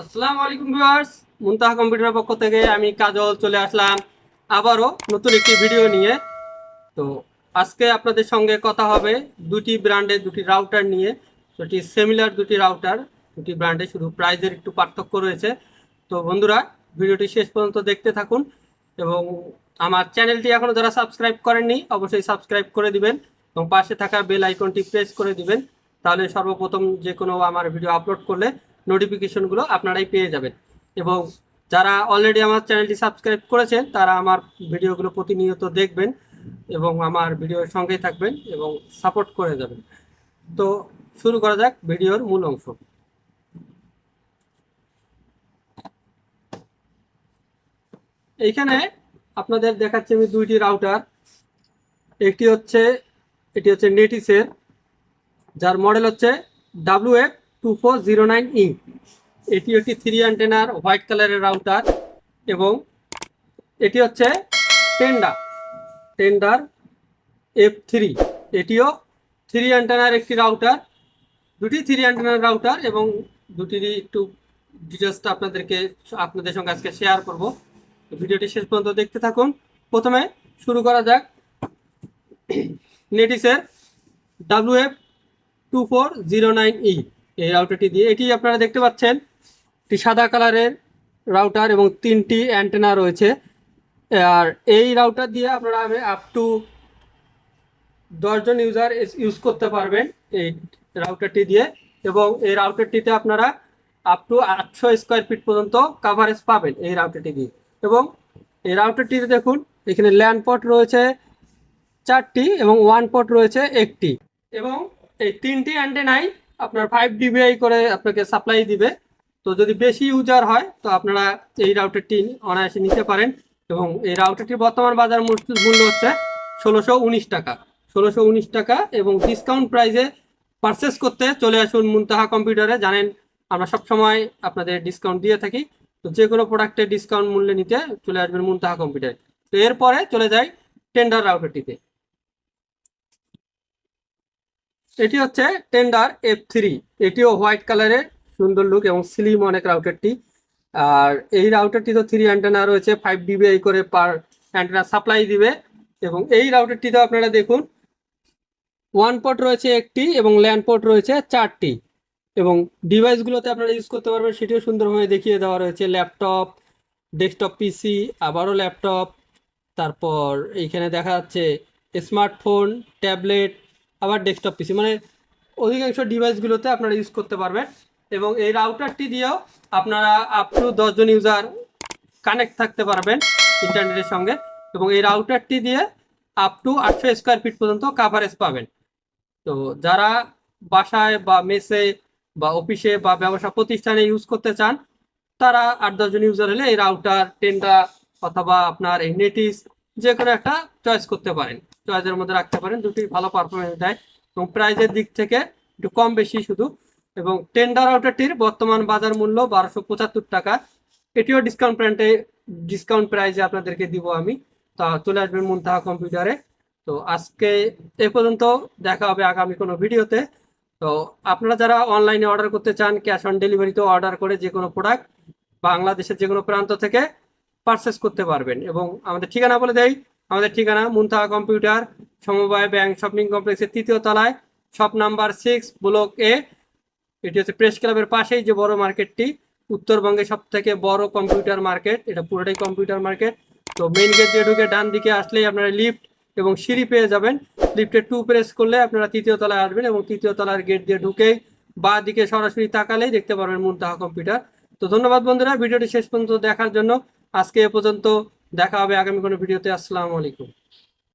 আসসালামু আলাইকুম ভিউয়ার্স, মুনতাহা কম্পিউটারের পক্ষ থেকে আমি কাজল চলে আসলাম আবারও নতুন একটি ভিডিও নিয়ে। তো আজকে আপনাদের সঙ্গে কথা হবে দুটি ব্র্যান্ডের দুটি রাউটার নিয়ে, দুটি সিমিলার দুটি রাউটার, দুটি ব্র্যান্ডে শুধু প্রাইজের একটু পার্থক্য রয়েছে। তো বন্ধুরা, ভিডিওটি শেষ পর্যন্ত দেখতে থাকুন এবং আমার চ্যানেলটি এখনও যারা সাবস্ক্রাইব করেননি, অবশ্যই সাবস্ক্রাইব করে দিবেন এবং পাশে থাকা বেল আইকনটি প্রেস করে দিবেন। তাহলে সর্বপ্রথম যে কোনো আমার ভিডিও আপলোড করলে নোটিফিকেশনগুলো আপনারাই পেয়ে যাবেন। এবং যারা অলরেডি আমার চ্যানেলটি সাবস্ক্রাইব করেছেন, তারা আমার ভিডিওগুলো প্রতিনিয়ত দেখবেন এবং আমার ভিডিওর সঙ্গেই থাকবেন এবং সাপোর্ট করে যাবেন। তো শুরু করা যাক ভিডিওর মূল অংশ। এইখানে আপনাদের দেখাচ্ছি আমি দুইটি রাউটার একটি হচ্ছে, এটি হচ্ছে নেটিসের যার মডেল হচ্ছে W F two four zero nine E এটি একটি থ্রি অ্যান্টেনার হোয়াইট কালারের রাউটার এবং এটি হচ্ছে টেন্ডার টেন্ডার এফ থ্রি এটিও থ্রি অ্যান্টেনার একটি রাউটার দুটি থ্রি অ্যান্টেনার রাউটার এবং দুটিরই একটু ডিটেলসটা আপনাদেরকে, আপনাদের সঙ্গে আজকে শেয়ার করব। ভিডিওটি শেষ পর্যন্ত দেখতে থাকুন। প্রথমে শুরু করা যাক নেটিসের W F two four zero nine E এই রাউটারটি দিয়ে এটি আপনারা দেখতে পাচ্ছেন একটি সাদা কালারের রাউটার এবং তিনটি অ্যান্টেনা রয়েছে। আর এই রাউটার দিয়ে আপনারা আপ টু দশজন ইউজার ইউজ করতে পারবেন এই রাউটারটি দিয়ে। এবং এই রাউটারটিতে আপনারা আপ টু আটশো স্কোয়ার ফিট পর্যন্ত কাভারেজ পাবেন এই রাউটারটি দিয়ে। এবং এই রাউটারটিতে দেখুন, এখানে ল্যান্ড পট রয়েছে চারটি এবং ওয়ান পট রয়েছে একটি। এবং এই তিনটি অ্যান্টেনাই আপনার ফাইভ ডিবিআই করে আপনাকে সাপ্লাই দিবে। তো যদি বেশি ইউজার হয়, তো আপনারা এই রাউটারটি অনায়াসে নিতে পারেন এবং এই রাউটারটির বর্তমান বাজার মূল- মূল্য হচ্ছে ষোলোশো টাকা। ষোলোশো টাকা এবং ডিসকাউন্ট প্রাইসে পারচেস করতে চলে আসুন মুনতাহা কম্পিউটারে জানেন, আমরা সবসময় আপনাদের ডিসকাউন্ট দিয়ে থাকি। তো যে কোনো প্রোডাক্টের ডিসকাউন্ট মূল্যে নিতে চলে আসবেন মুনতাহা কম্পিউটারে তো এরপরে চলে যাই টেন্ডার রাউটারটিতে এটি হচ্ছে টেন্ডার এফ থ্রি এটিও হোয়াইট কালারের সুন্দর লুক এবং স্লিম অনেক রাউটারটি আর এই রাউটারটি তো থ্রি অ্যান্টেনা রয়েছে ফাইভ ডিবিআই করে পার অ্যান্টেনা সাপ্লাই দিবে। এবং এই রাউটারটিতে আপনারা দেখুন ওয়ান পট রয়েছে একটি এবং ল্যান্ড পট রয়েছে চারটি। এবং ডিভাইসগুলোতে আপনারা ইউজ করতে পারবেন, সেটিও সুন্দরভাবে দেখিয়ে দেওয়া রয়েছে। ল্যাপটপ ডেস্কটপ পিসি আবারও ল্যাপটপ তারপর এইখানে দেখা যাচ্ছে স্মার্টফোন ট্যাবলেট আবার ডেস্কটপ পিসি মানে অধিকাংশ ডিভাইসগুলোতে আপনারা ইউজ করতে পারবেন। এবং এই রাউটারটি দিয়েও আপনারা আপ টু দশজন ইউজার কানেক্ট থাকতে পারবেন ইন্টারনেটের সঙ্গে। এবং এই রাউটারটি দিয়ে আপ টু আটশো স্কোয়ার ফিট পর্যন্ত কাভারেজ পাবেন। তো যারা বাসায় বা মেসে বা অফিসে বা ব্যবসা প্রতিষ্ঠানে ইউজ করতে চান, তারা আট দশজন ইউজার হলে এই রাউটার টেন্ডা অথবা আপনার এই নেটিস যে কোনো একটা চয়েস করতে পারেন। চয়েসের মধ্যে রাখতে পারেন। দুটি ভালো পারফরমেন্স দেয়। এবং প্রাইজের দিক থেকে একটু কম বেশি শুধু। এবং টেন্ডার আউটারটির বর্তমান বাজার মূল্য বারোশো পঁচাত্তর টাকা। এটিও ডিসকাউন্ট প্রান্টে ডিসকাউন্ট প্রাইজে আপনাদেরকে দিব আমি। তা চলে আসবেন মুনতাহা কম্পিউটারে তো আজকে এ পর্যন্ত দেখা হবে আগামী কোনো ভিডিওতে। তো আপনারা যারা অনলাইনে অর্ডার করতে চান ক্যাশ অন ডেলিভারিতেও অর্ডার করে যে কোনো প্রোডাক্ট বাংলাদেশের যে কোনো প্রান্ত থেকে পারচেস করতে পারবেন। এবং আমাদের ঠিকানা বলে দেই আমাদের ঠিকানা মুনতাহা কম্পিউটার, সমবায় ব্যাংক, শপিং কমপ্লেক্সের তৃতীয় তলায়, shop number six, block A. এটি হচ্ছে প্রেস ক্লাবের পাশেই যে বড় মার্কেটটি, উত্তরবঙ্গে সব থেকে বড় কম্পিউটার মার্কেট, এটা পুরোটাই কম্পিউটার মার্কেট। তো মেইন গেট দিয়ে ঢুকে ডান দিকে আসলেই আপনারা লিফট এবং সিঁড়ি পেয়ে যাবেন। লিফটে টু প্রেস করলে আপনারা তৃতীয় তলায় আসবেন এবং তৃতীয় তলার গেট দিয়ে ঢুকেই বা দিকে সরাসরি তাকালেই দেখতে পারবেন মুনতাহা কম্পিউটার। তো ধন্যবাদ বন্ধুরা, ভিডিওটি শেষ পর্যন্ত দেখার জন্য। আজকে এ পর্যন্ত দেখা হবে আগামী কোনো ভিডিওতে। আসসালামু আলাইকুম।